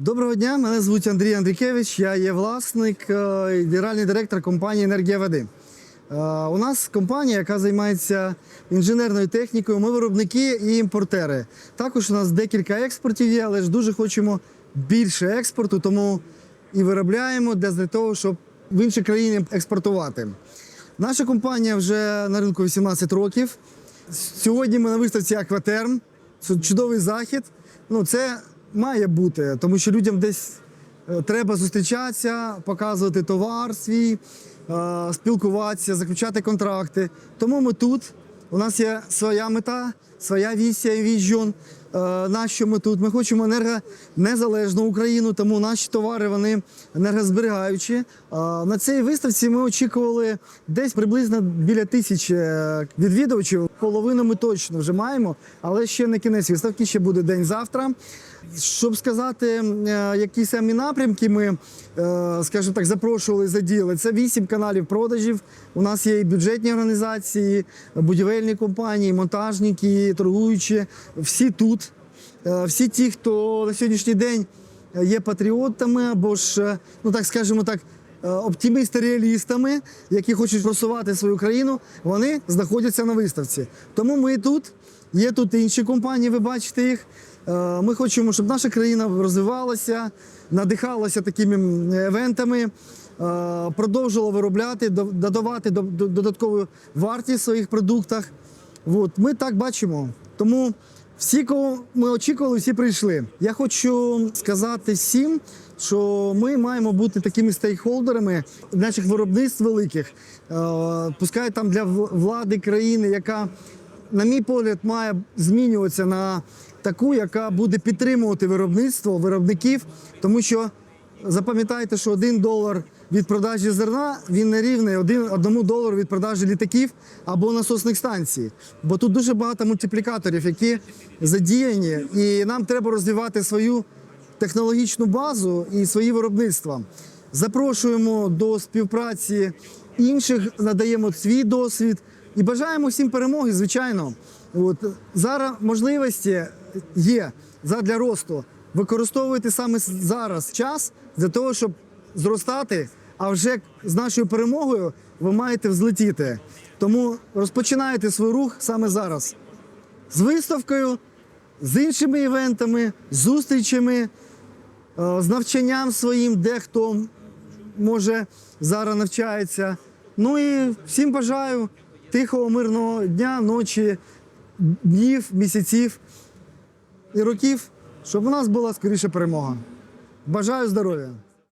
Доброго дня, мене звуть Андрій Андрікевич. Я є власник е, і генеральний директор компанії Енергія води. Е, У нас компанія, яка займається інженерною технікою. Ми виробники і імпортери. Також у нас декілька експортів є, але ж дуже хочемо більше експорту, тому і виробляємо для того, щоб в інші країни експортувати. Наша компанія вже на ринку 18 років. Сьогодні ми на виставці Акватерм. Це чудовий захід. Ну, це має бути, тому що людям десь е, треба зустрічатися, показувати товар свій, е, спілкуватися, заключати контракти. Тому ми тут. У нас є своя мета, своя вісія, і На що ми тут? Ми хочемо енергонезалежну Україну, тому наші товари вони енергозберігаючі. Е, На цій виставці ми очікували десь приблизно біля тисячі е, відвідувачів. Половину ми точно вже маємо, але ще не кінець виставки, ще буде день завтра. Щоб сказати, е, які самі напрямки ми, е, скажімо так, запрошували задіяли. Це вісім каналів продажів. У нас є і бюджетні організації, будівельні компанії, монтажники, торгуючі. Всі тут. Е, Всі ті, хто на сьогоднішній день є патріотами або ж, е, ну так скажемо так, е, оптимісти-реалістами, які хочуть просувати свою країну, вони знаходяться на виставці. Тому ми тут. Є тут інші компанії, ви бачите їх. Е, Ми хочемо, щоб наша країна розвивалася, надихалася такими евентами, е, продовжувала виробляти, додавати до- до- додаткову вартість в своїх продуктах. От, ми так бачимо. Тому всі, кого ми очікували, всі прийшли. Я хочу сказати всім, що ми маємо бути такими стейкхолдерами наших виробництв великих. Е, Пускай там для влади країни, яка, на мій погляд, має змінюватися на таку, яка буде підтримувати виробництво виробників, тому що запам'ятайте, що один долар від продажі зерна він не рівний один, одному долару від продажі літаків або насосних станцій. Бо тут дуже багато мультиплікаторів, які задіяні, і нам треба розвивати свою технологічну базу і свої виробництва. Запрошуємо до співпраці інших, надаємо свій досвід і бажаємо всім перемоги, звичайно. От зараз можливості є задля росту. Використовуйте саме зараз час для того, щоб зростати. А вже з нашою перемогою ви маєте взлетіти. Тому розпочинайте свій рух саме зараз з виставкою, з іншими івентами, зустрічами, е, з навчанням своїм, дехто може зараз навчається. Ну і всім бажаю тихого, мирного дня, ночі, днів, місяців і років, щоб у нас була скоріше перемога. Бажаю здоров'я!